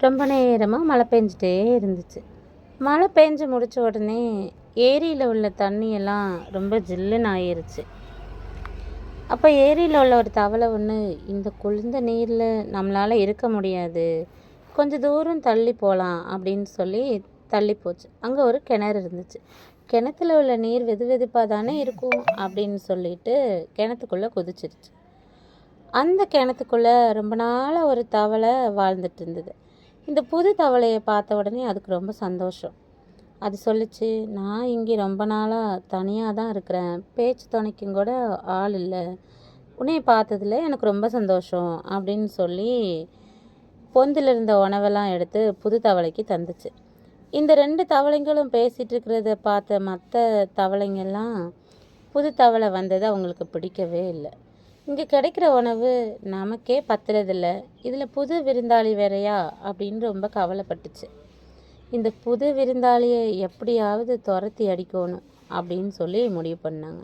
ரொம்ப நேரமாக மழை பெஞ்சிட்டே இருந்துச்சு. மழை பெஞ்சு முடித்த உடனே ஏரியில் உள்ள தண்ணியெல்லாம் ரொம்ப ஜில்லுன்னு ஆயிருச்சு. அப்போ ஏரியில் உள்ள ஒரு தவளை ஒன்று இந்த குளிர்ந்த நீரில் நம்மளால் இருக்க முடியாது. கொஞ்சம் தூரம் தள்ளி போகலாம் அப்படின்னு சொல்லி தள்ளி போச்சு. அங்கே ஒரு கிணறு இருந்துச்சு. கிணத்துல உள்ள நீர் வெது வெதுப்பாக தானே இருக்கும் அப்படின்னு சொல்லிட்டு கிணத்துக்குள்ளே குதிச்சிருச்சு அந்த கிணத்துக்குள்ளே ரொம்ப நாளாக ஒரு தவளை வாழ்ந்துட்டு இருந்தது. இந்த புது தவளையை பார்த்த உடனே அதுக்கு ரொம்ப சந்தோஷம். அது சொல்லுச்சு நான் இங்கே ரொம்ப நாளாக தனியாக தான் இருக்கிறேன். பேச்சு துணைக்கும் கூட ஆள் இல்லை. உன்னைய பார்த்ததுல எனக்கு ரொம்ப சந்தோஷம் அப்படின்னு சொல்லி பொந்தில் இருந்த உணவெல்லாம் எடுத்து புது தவளைக்கு தந்துச்சு. இந்த ரெண்டு தவளைங்களும் பேசிகிட்டு இருக்கிறத பார்த்த மற்ற தவளைங்கெல்லாம் புது தவளை வந்தது அவங்களுக்கு பிடிக்கவே இல்லை. இங்கே கிடைக்கிற உணவு நமக்கே பத்துறதில்ல. இதில் புது விருந்தாளி வேறையா? அப்படின்னு ரொம்ப கவலைப்பட்டுச்சு. இந்த புது விருந்தாளியை எப்படியாவது துரத்தி அடிக்கணும் அப்படின்னு சொல்லி முடிவு பண்ணாங்க.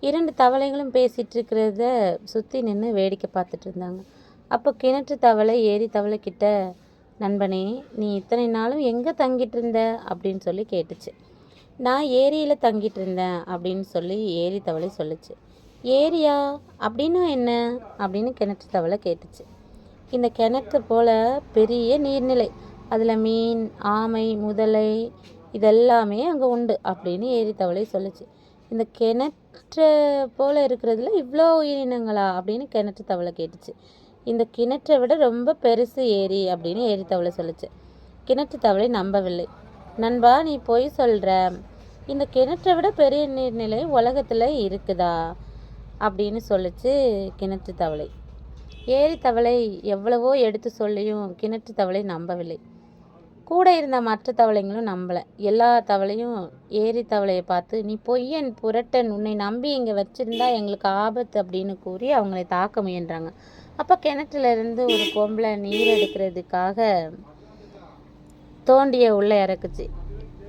இரண்டு தவளைகளும் பேசிகிட்டு இருக்கிறத சுற்றி நின்று வேடிக்கை பார்த்துட்டு இருந்தாங்க. அப்போ கிணற்று தவளை ஏரி தவளை கிட்ட நண்பனே நீ இத்தனை நாளும் எங்கே தங்கிட்டு இருந்த? அப்படின்னு சொல்லி கேட்டுச்சு. நான் ஏரியில் தங்கிட்டு இருந்தேன் அப்படின்னு சொல்லி ஏரி தவளை சொல்லுச்சு. ஏரியா அப்படின்னா என்ன? அப்படின்னு கிணற்று தவளை கேட்டுச்சு. இந்த கிணற்று போல் பெரிய நீர்நிலை. அதில் மீன் ஆமை முதலை இதெல்லாமே அங்கே உண்டு அப்படின்னு ஏரி தவளை சொல்லுச்சு. இந்த கிணற்றை போல் இருக்கிறதுல இவ்வளோ உயிரினங்களா? அப்படின்னு கிணற்று தவளை கேட்டுச்சு. இந்த கிணற்றை விட ரொம்ப பெருசு ஏரி அப்படின்னு ஏரி தவளை சொல்லுச்சு. கிணற்று தவளை நம்பவில்லை. நண்பா நீ பொய் சொல்கிற இந்த கிணற்றை விட பெரிய நீர்நிலை உலகத்தில் இருக்குதா? அப்படின்னு சொல்லிச்சு கிணற்று தவளை. ஏரி தவளை எவ்வளவோ எடுத்து சொல்லியும் கிணற்று தவளை நம்பவில்லை. கூட இருந்த மற்ற தவளைங்களும் நம்பலை. எல்லா தவளையும் ஏரி தவளையை பார்த்து நீ பொய்யன் புரட்டன் உன்னை நம்பி இங்கே வச்சுருந்தா எங்களுக்கு ஆபத்து அப்படின்னு கூறி அவங்களை தாக்க முயன்றாங்க. அப்போ கிணற்றுலேருந்து ஒரு பொம்பளை நீர் எடுக்கிறதுக்காக தோண்டிய உள்ளே இறக்குச்சு.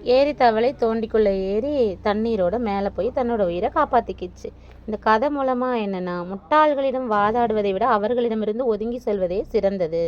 ஏரி தவளை தோண்டிக்குள்ளே ஏறி தண்ணீரோட மேலே போய் தன்னோட உயிரை காப்பாற்றிக்கிச்சு இந்த கதை மூலமாக என்னென்னா முட்டாள்களிடம் வாதாடுவதை விட அவர்களிடமிருந்து ஒதுங்கி செல்வதே சிறந்தது.